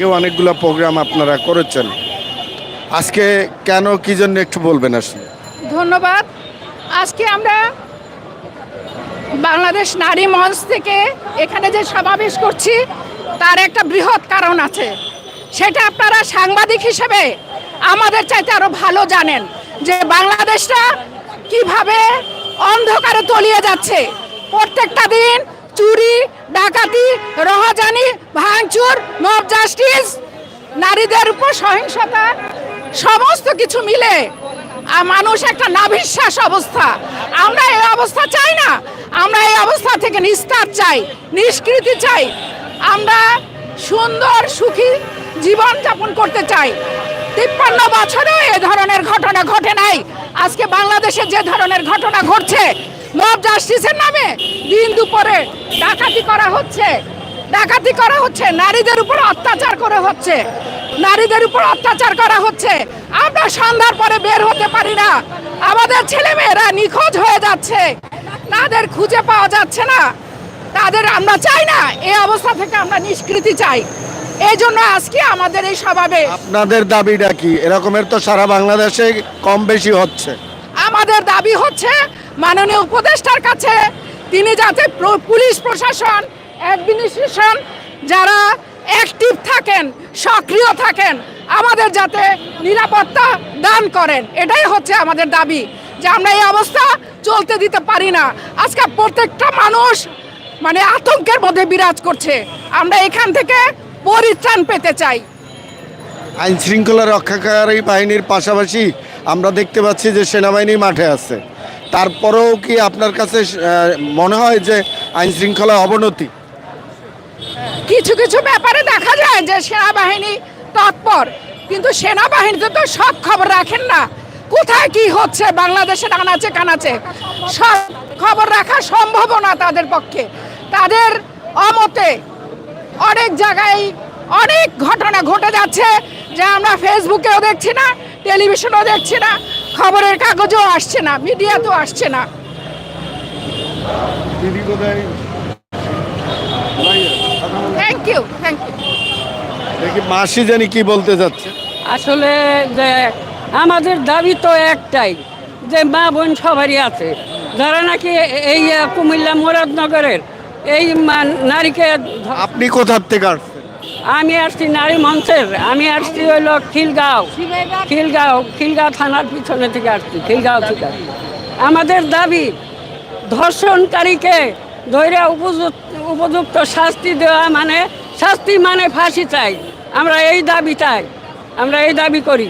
কেউ অনেকগুলো প্রোগ্রাম আপনারা করেছেন। আজকে কেন কি জন্য একটু বলবেন আসলে? ধন্যবাদ। আজকে আমরা বাংলাদেশ নারী মঞ্চ থেকে এখানে যে সমাবেশ করছি, তার একটা বৃহৎ কারণ আছে। সেটা আপনারা সাংবাদিক হিসেবে আমাদের চাইতে আরও ভালো জানেন যে বাংলাদেশটা কীভাবে অন্ধকারে তলিয়ে যাচ্ছে। প্রত্যেকটা দিন চুরি, ডাকাতি, রহজানি, ভাঙচুর, মব জাস্টিস, নারীদের উপর সহিংসতা, সমস্ত কিছু মিলে মানুষ একটা নাভিশ্বাস অবস্থা। আমরা এই অবস্থা চাই না। আমরা এই অবস্থা থেকে নিস্তার চাই, নিষ্কৃতি চাই। আমরা সুন্দর, সুখী জীবন যাপন করতে চাই। তিপ্পান্ন বছরেও এ ধরনের ঘটনা ঘটে নাই। আজকে বাংলাদেশে যে ধরনের ঘটনা ঘটছে মব জাস্টিসের নামে দিন দুপুরে ডাকাতি করা হচ্ছে। ডাকাতি করা হচ্ছে নারীদের উপর অত্যাচার করা হচ্ছে। নারীদের উপর অত্যাচার করা হচ্ছে। আমরা সন্ধ্যার পরে বের হতে পারি না। আমাদের ছেলে মেয়েরা নিখোঁজ হয়ে যাচ্ছে। তাদের খুঁজে পাওয়া যাচ্ছে না। তাদের আমরা চাই না এই অবস্থা থেকে আমরা নিষ্কৃতি চাই। এই জন্য আজকে আমাদের এই সমাবেশ আপনাদের দাবিটা কি? এরকমের তো সারা বাংলাদেশে কম বেশি হচ্ছে। আমাদের দাবি হচ্ছে মাননীয় উপদেষ্টার কাছে তিনি যাতে পুলিশ প্রশাসন অ্যাডমিনিস্ট্রেশন যারা অ্যাক্টিভ থাকেন, সক্রিয় থাকেন, আমাদের যাতে নিরাপত্তা দান করেন। এটাই হচ্ছে আমাদের দাবি, যে আমরা এই অবস্থা চলতে দিতে পারি না। আজকে প্রত্যেকটা মানুষ মানে আতঙ্কের মধ্যে বিরাজ করছে। আমরা এখান থেকে পরিত্রাণ পেতে চাই। আইন শৃঙ্খলা রক্ষাকারী বাহিনীর পাশাপাশি আমরা দেখতে পাচ্ছি যে সেনাবাহিনী মাঠে আছে। তারপরেও কি আপনার কাছে মনে হয় যে আইন শৃঙ্খলা অবনতি? কিছু কিছু ব্যাপারে দেখা যায় যে সেনাবাহিনী তৎপর, কিন্তু সেনাবাহিনীতে তো সব খবর রাখেন না। কোথায় কি হচ্ছে বাংলাদেশের আনাচে কানাচে? সব খবর রাখা সম্ভব না তাদের পক্ষে। তাদের অমতে অনেক জায়গায় অনেক ঘটনা ঘটে যাচ্ছে যা আমরা ফেসবুকেও দেখছি না টেলিভিশনেও দেখছে না খবরের কাগজও আসছে না মিডিয়াতেও আসছে না। থ্যাংক ইউ থ্যাংক ইউ দেখি মাসি জানি কি বলতে যাচ্ছে। আসলে যে আমাদের দাবি তো একটাই যে মা বোন সবারই আছে। যারা নাকি এই কুমিল্লা মুরাদনগরের এই নারীকে আপনি কোথার থেকে আসছেন? আমি আসছি নারী মঞ্চের আমি আসছি হইল খিলগাঁও। খিলগাঁও খিলগাঁও থানার পিছনে থেকে আসছি, খিলগাঁও থেকে। আমাদের দাবি, ধর্ষণকারীকে ধৈর্য উপযুক্ত উপযুক্ত শাস্তি দেওয়া মানে শাস্তি মানে ফাঁসি চাই। আমরা এই দাবি চাই, আমরা এই দাবি করি।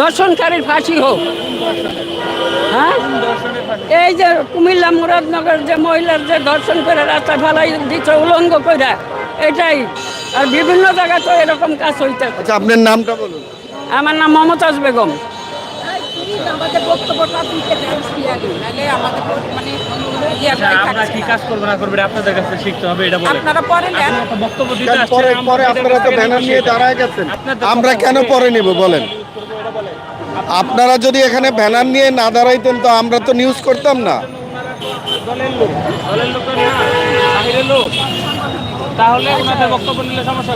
ধর্ষণকারীর ফাঁসি হোক। হ্যাঁ? এই যে কুমিল্লা মুরাদনগর যে মহিলার যে ধর্ষণ করে রাস্তা ফেলাই দিচ্ছে, উলঙ্গ করে এটাই। আর বিভিন্ন জায়গায় তো এরকম কাজ হইতে আচ্ছা আপনার নামটা বলুন। আমার নাম মমতাজ বেগম। আমরা কি কাজ করব না করব আপনাদের কাছে শিখতে হবে এটা বলে। আপনারা পরে নেন। বক্তব্য দিতে আসছেন, পরে পরে আপনারা তো ব্যানার নিয়ে দাঁড়ায় গেছেন। আমরা কেন পরে নিব বলেন। আপনারা যদি এখানে ব্যানার নিয়ে না দাঁড়াইতেন তো আমরা তো নিউজ করতাম না। দলের লোক দলের লোক না বাহিরের লোক। তাহলে ওনাদের বক্তব্য নিলে সমস্যা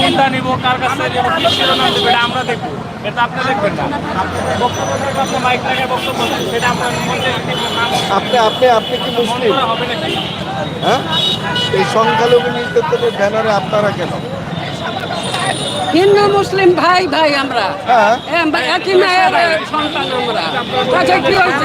কোনটা নিব কার কাছে নিব কি শিরোনাম দেবো এটা আমরা দেখব। এটা আপনি দেখবেন না। বক্তব্য আপনি মাইক লাগায় বক্তব্য সেটা আপনার মধ্যে আপনি আপনি আপনি কি মুসলিম? হবে নাকি? হ্যাঁ? এই সংখ্যালঘু নির্যাতনের ব্যানারে আপনারা কেন? হিন্দু মুসলিম ভাই ভাই আমরা। হ্যাঁ। একই মায়ের সন্তান আমরা। তাতে কি হয়েছে?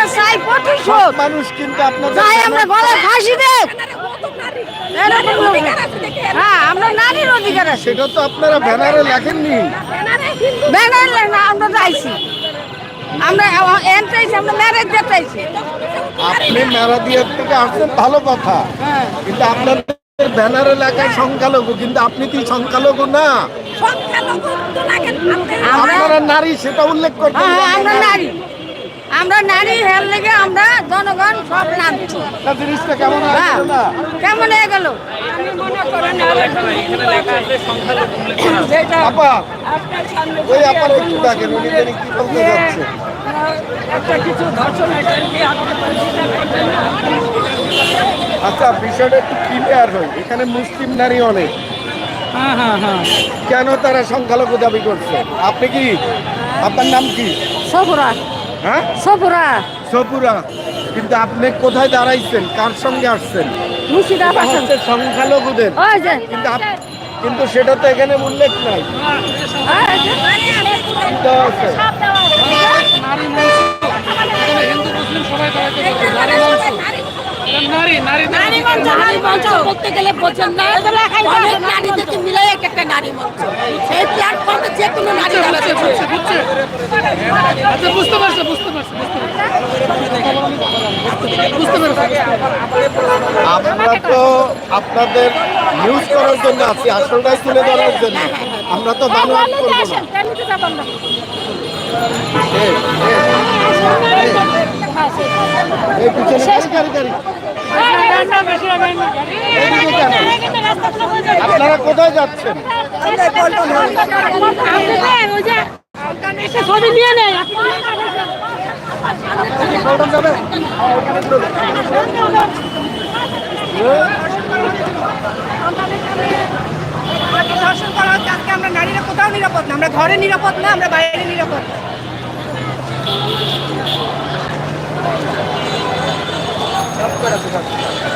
আমরা চাই প্রতিশোধ মানুষ কিন্তু আপনাদের চাই আমরা গলায় ফাঁসি দেব। না। হ্যাঁ আমরা নারীর অধিকার আছে। সেটা তো আপনারা ব্যানারে লেখেননি। ব্যানার না আমরা চাইছি। আমরা এন চাইছি আমরা ম্যারেজ চাইছি। আপনি থেকে আসছেন ভালো কথা। কিন্তু আপনাদের ব্যানারে লেখা সংখ্যালঘু কিন্তু আপনি কি সংখ্যালঘু না? আমরা আপনারা নারী সেটা উল্লেখ করতে হ্যাঁ, হ্যাঁ, আমরা নারী। আমরা নারী হের লেগে আমরা জনগণ সব নামছি। জিনিসটা কেমন হ্যাঁ, কেমন হয়ে গেল? একটু কিছু ধর্ষণ? আচ্ছা বিষয়টা একটু ক্লিয়ার হয়। এখানে মুসলিম নারী অনেক। হ্যাঁ হ্যাঁ হ্যাঁ। কেন তারা সংখ্যালঘু দাবি করছে? আপনি কি? আপনার নাম কি? সপুরা হ্যাঁ সপুরা সপুরা কিন্তু আপনি কোথায় দাঁড়াইছেন কার সঙ্গে আসছেন মুর্শিদাবাদ সংখ্যালঘুদের কিন্তু কিন্তু সেটা তো এখানে উল্লেখ নাই নারী নারী নারী মঞ্চ করতে গেলে বোঝেন না অনেক নারীদেরকে মিলে এক একটা নারী মঞ্চ। সেই প্ল্যাটফর্মে যে কোনো নারী আচ্ছা বুঝতে পারছ বুঝতে পারছ আমরা তো আপনাদের নিউজ করার জন্য আছি আসলটাই তুলে ধরার জন্য। আমরা তো বানোয়াট করব না এই, এই, এই পিছনে গাড়ি, গাড়ি, গাড়ি। এদিকে কেন? আপনারা কোথায় যাচ্ছেন? করা হচ্ছে আজকে আমরা নারীরা কোথাও নিরাপদ না আমরা ঘরে নিরাপদ না আমরা বাইরে নিরাপদ না।